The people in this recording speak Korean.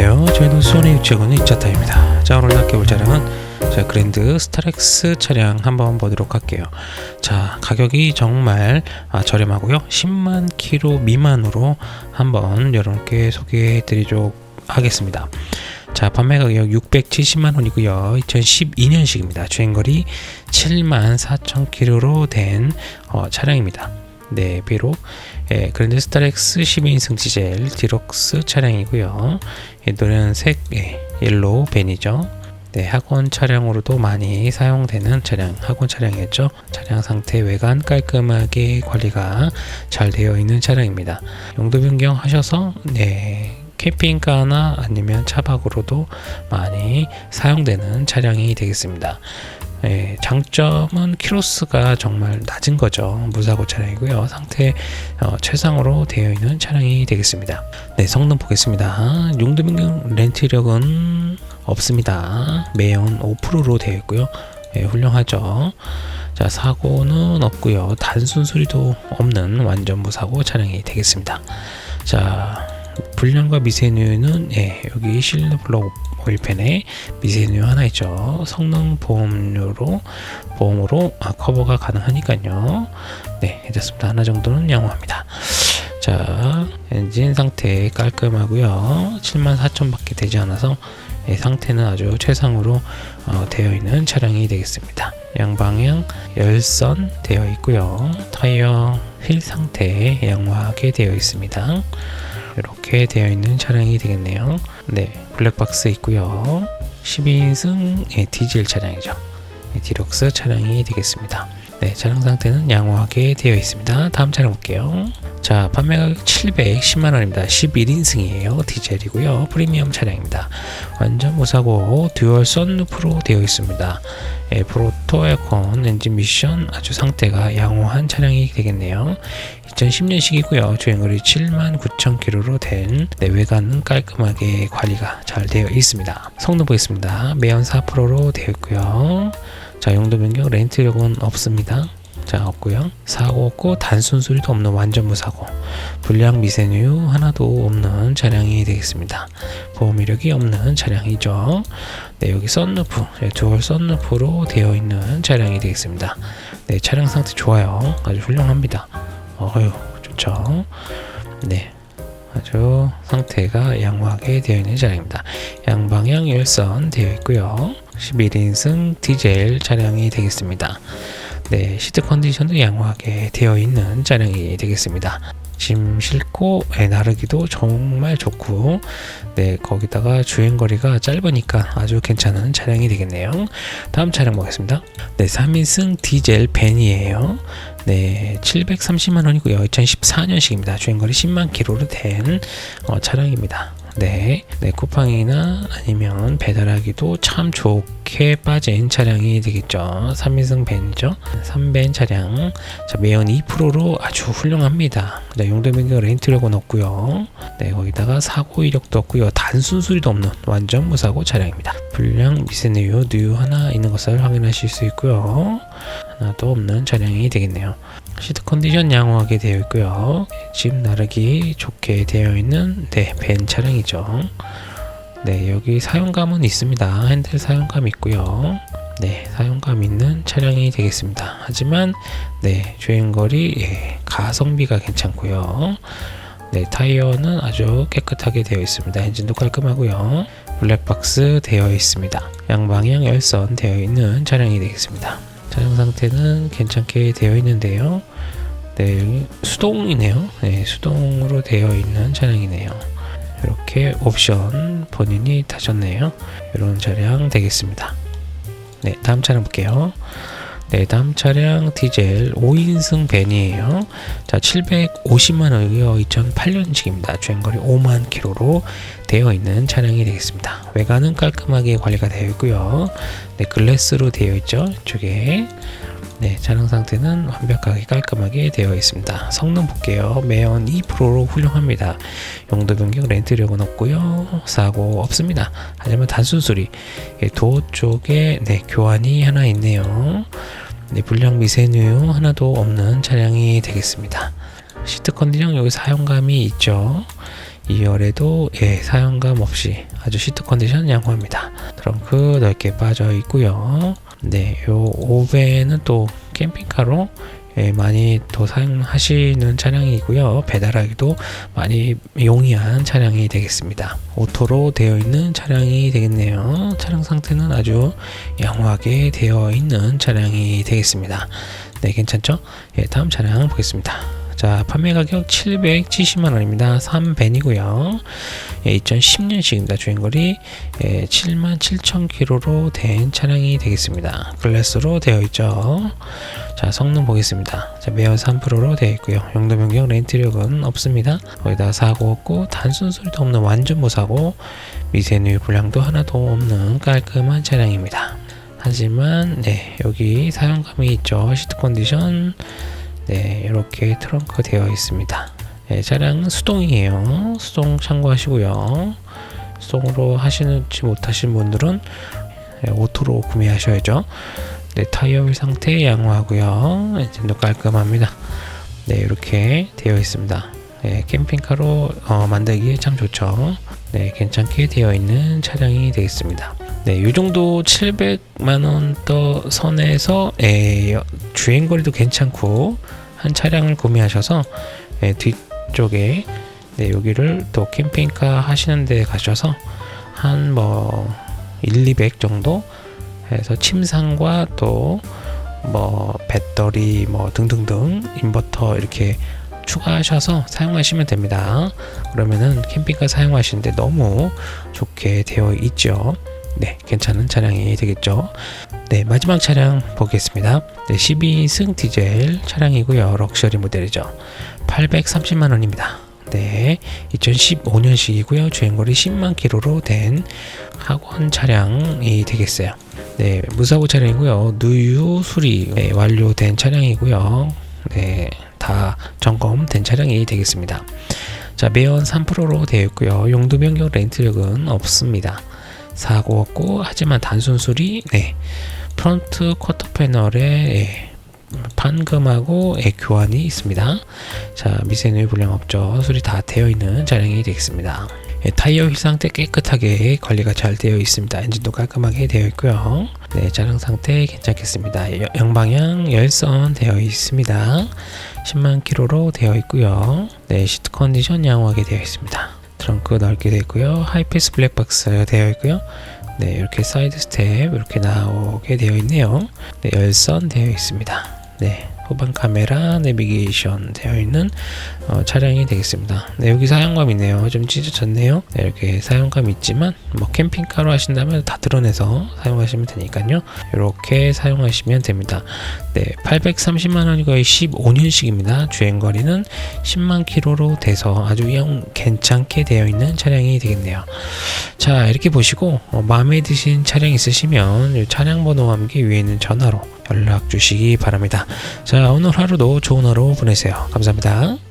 안녕하세요. 저희는 수원의 유치원은 이차타입니다. 자 오늘 학교 볼 차량은 자 그랜드 스타렉스 차량 한번 보도록 할게요. 자 가격이 정말 아, 저렴하고요. 10만 킬로 미만으로 한번 여러분께 소개해 드리도록 하겠습니다. 자 판매 가격 670만 원이고요. 2012년식입니다. 주행거리 7만 4천 킬로로 된 어, 차량입니다. 네, 비록 예, 그랜드 스타렉스 12인승 디젤 디럭스 차량이고요. 예, 노란색 예, 옐로우 벤이죠. 네, 학원 차량으로도 많이 사용되는 차량, 학원 차량이었죠. 차량 상태 외관 깔끔하게 관리가 잘 되어 있는 차량입니다. 용도 변경하셔서 네, 캠핑카나 아니면 차박으로도 많이 사용되는 차량이 되겠습니다. 예, 장점은 키로수가 정말 낮은 거죠. 무사고 차량이고요. 상태 어, 최상으로 되어 있는 차량이 되겠습니다. 네, 성능 보겠습니다. 용도 변경 렌트력은 없습니다. 매연 5%로 되어 있고요. 예, 훌륭하죠. 자, 사고는 없고요. 단순 수리도 없는 완전 무사고 차량이 되겠습니다. 자, 불량과 미세누유는 예, 여기 실내블록 오일팬에 미세누유 하나 있죠. 성능 보험료로 보험으로 아, 커버가 가능하니까요. 네, 괜찮습니다. 하나 정도는 양호합니다. 자, 엔진 상태 깔끔하고요. 74,000밖에 되지 않아서 예, 상태는 아주 최상으로 어, 되어 있는 차량이 되겠습니다. 양방향 열선 되어 있고요. 타이어 휠 상태 양호하게 되어 있습니다. 이렇게 되어 있는 차량이 되겠네요. 네, 블랙박스 있고요. 12인승 예, 디젤 차량이죠. 예, 디럭스 차량이 되겠습니다. 네, 차량 상태는 양호하게 되어 있습니다. 다음 차량 볼게요. 자, 판매 가격 710만 원입니다. 11인승이에요. 디젤이고요. 프리미엄 차량입니다. 완전 무사고 듀얼 썬루프로 되어 있습니다. 예, 프로토 에어컨 엔진 미션 아주 상태가 양호한 차량이 되겠네요. 2010년식이고요. 주행거리 7만 9천 킬로로 된 내외관은 깔끔하게 관리가 잘 되어 있습니다. 성능 보겠습니다. 매연 4%로 되어 있고요. 자, 용도 변경 렌트력은 없습니다. 자, 없고요. 사고 없고 단순 수리도 없는 완전 무사고. 불량 미세누유 하나도 없는 차량이 되겠습니다. 보험 이력이 없는 차량이죠. 네, 여기 썬루프, 네, 듀얼 썬루프로 되어 있는 차량이 되겠습니다. 네, 차량 상태 좋아요. 아주 훌륭합니다. 어휴, 좋죠. 네. 아주 상태가 양호하게 되어 있는 차량입니다. 양방향 일선 되어 있고요. 11인승 디젤 차량이 되겠습니다. 네, 시트 컨디션도 양호하게 되어 있는 차량이 되겠습니다. 짐 싣고 예, 나르기도 정말 좋고 네 거기다가 주행거리가 짧으니까 아주 괜찮은 차량이 되겠네요. 다음 차량 보겠습니다. 네 3인승 디젤 벤이에요. 네 730만 원이고요. 2014년식입니다. 주행거리 10만 킬로로 된 어, 차량입니다 네, 네 쿠팡이나 아니면 배달하기도 참 좋게 빠진 차량이 되겠죠. 3인승 벤이죠. 3벤 차량. 자, 매연 2%로 아주 훌륭합니다. 네, 용도 변경 렌트력은 없고요. 네, 거기다가 사고 이력도 없고요. 단순 수리도 없는 완전 무사고 차량입니다. 불량 미세누유 누유 하나 있는 것을 확인하실 수 있고요. 하나도 없는 차량이 되겠네요. 시트 컨디션 양호하게 되어 있고요. 집 나르기 좋게 되어 있는 네, 벤 차량이죠. 네, 여기 사용감은 있습니다. 핸들 사용감 있고요. 네, 사용감 있는 차량이 되겠습니다. 하지만 네, 주행거리 예, 가성비가 괜찮고요. 네, 타이어는 아주 깨끗하게 되어 있습니다. 엔진도 깔끔하고요. 블랙박스 되어 있습니다. 양방향 열선 되어 있는 차량이 되겠습니다. 차량 상태는 괜찮게 되어 있는데요. 네, 수동이네요. 네, 수동으로 되어 있는 차량이네요. 이렇게 옵션 본인이 타셨네요. 이런 차량 되겠습니다. 네, 다음 차량 볼게요. 네, 다음 차량 디젤 5인승 벤이에요. 자, 750만 원이고요. 2008년식입니다. 주행거리 5만 킬로로 되어 있는 차량이 되겠습니다. 외관은 깔끔하게 관리가 되어 있고요. 네, 글래스로 되어 있죠. 이쪽에. 네, 차량 상태는 완벽하게 깔끔하게 되어 있습니다. 성능 볼게요. 매연 2%로 훌륭합니다. 용도 변경 렌트력은 없고요. 사고 없습니다. 하지만 단순 수리 예, 도어 쪽에 네, 교환이 하나 있네요. 네, 불량 미세누유 하나도 없는 차량이 되겠습니다. 시트 컨디션 여기 사용감이 있죠. 2열에도 예, 사용감 없이 아주 시트 컨디션 양호합니다. 트렁크 넓게 빠져 있고요. 네, 요 5배는 또 캠핑카로 예, 많이 또 사용하시는 차량이고요. 배달하기도 많이 용이한 차량이 되겠습니다. 오토로 되어 있는 차량이 되겠네요. 차량 상태는 아주 양호하게 되어 있는 차량이 되겠습니다. 네, 괜찮죠? 예, 다음 차량 보겠습니다. 자, 판매 가격 770만 원입니다. 3벤이고요. 예, 2010년식입니다. 주행거리 예, 7만 7천 킬로로 된 차량이 되겠습니다. 글래스로 되어 있죠. 자, 성능 보겠습니다. 자, 매연 3%로 되어 있고요. 용도 변경 렌트력은 없습니다. 거기다 사고 없고 단순 소리도 없는 완전 무사고 미세누 불량도 하나도 없는 깔끔한 차량입니다. 하지만 네, 여기 사용감이 있죠. 시트 컨디션 네, 이렇게 트렁크 되어 있습니다. 네, 차량은 수동이에요. 수동 참고하시고요. 수동으로 하시지 못하신 분들은 네, 오토로 구매하셔야죠. 네, 타이어 휠 상태 양호하고요. 엔진도 깔끔합니다. 네, 이렇게 되어 있습니다. 네, 캠핑카로 어, 만들기에 참 좋죠. 네, 괜찮게 되어 있는 차량이 되겠습니다. 네, 이 정도 700만 원더 선에서 에, 주행 거리도 괜찮고 한 차량을 구매하셔서 에, 뒤쪽에 네, 여기를 또 캠핑카 하시는 데 가셔서 한 뭐 1, 200 정도 해서 침상과 또 뭐 배터리 뭐 등등등 인버터 이렇게 추가하셔서 사용하시면 됩니다. 그러면은 캠핑카 사용하시는데 너무 좋게 되어 있죠. 네, 괜찮은 차량이 되겠죠. 네, 마지막 차량 보겠습니다. 네, 12승 디젤 차량이고요. 럭셔리 모델이죠. 830만 원입니다. 네, 2015년식이고요. 주행거리 10만 킬로로 된 학원 차량이 되겠어요. 네, 무사고 차량이고요. 누유 수리 네, 완료된 차량이고요. 네, 다 점검된 차량이 되겠습니다. 자, 매연 3%로 되어 있고요. 용도 변경 렌트력은 없습니다. 사고 없고 하지만 단순 수리 네. 프론트 쿼터 패널에 예, 판금하고 예, 교환이 있습니다. 자, 미세누이 불량 없죠. 수리 다 되어 있는 차량이 되겠습니다. 예, 타이어 휠 상태 깨끗하게 관리가 잘 되어 있습니다. 엔진도 깔끔하게 되어 있고요. 네, 차량 상태 괜찮겠습니다. 여- 양방향 열선 되어 있습니다. 10만 킬로로 되어 있고요. 네, 시트 컨디션 양호하게 되어 있습니다. 트렁크 넓게 되어 있고요. 하이패스 블랙박스 되어 있고요. 네, 이렇게 사이드 스텝 이렇게 나오게 되어 있네요. 네, 열선 되어 있습니다. 네, 후방 카메라 내비게이션 되어 있는 어, 차량이 되겠습니다. 네, 여기 사용감 있네요. 좀 찢어졌네요. 네, 이렇게 사용감 있지만 뭐 캠핑카로 하신다면 다 드러내서 사용하시면 되니까요. 이렇게 사용하시면 됩니다. 네, 830만 원이고요. 15년식입니다. 주행 거리는 10만 킬로로 돼서 아주 영 괜찮게 되어 있는 차량이 되겠네요. 자, 이렇게 보시고 어, 마음에 드신 차량 있으시면 이 차량 번호와 함께 위에 있는 전화로 연락 주시기 바랍니다. 자, 오늘 하루도 좋은 하루 보내세요. 감사합니다.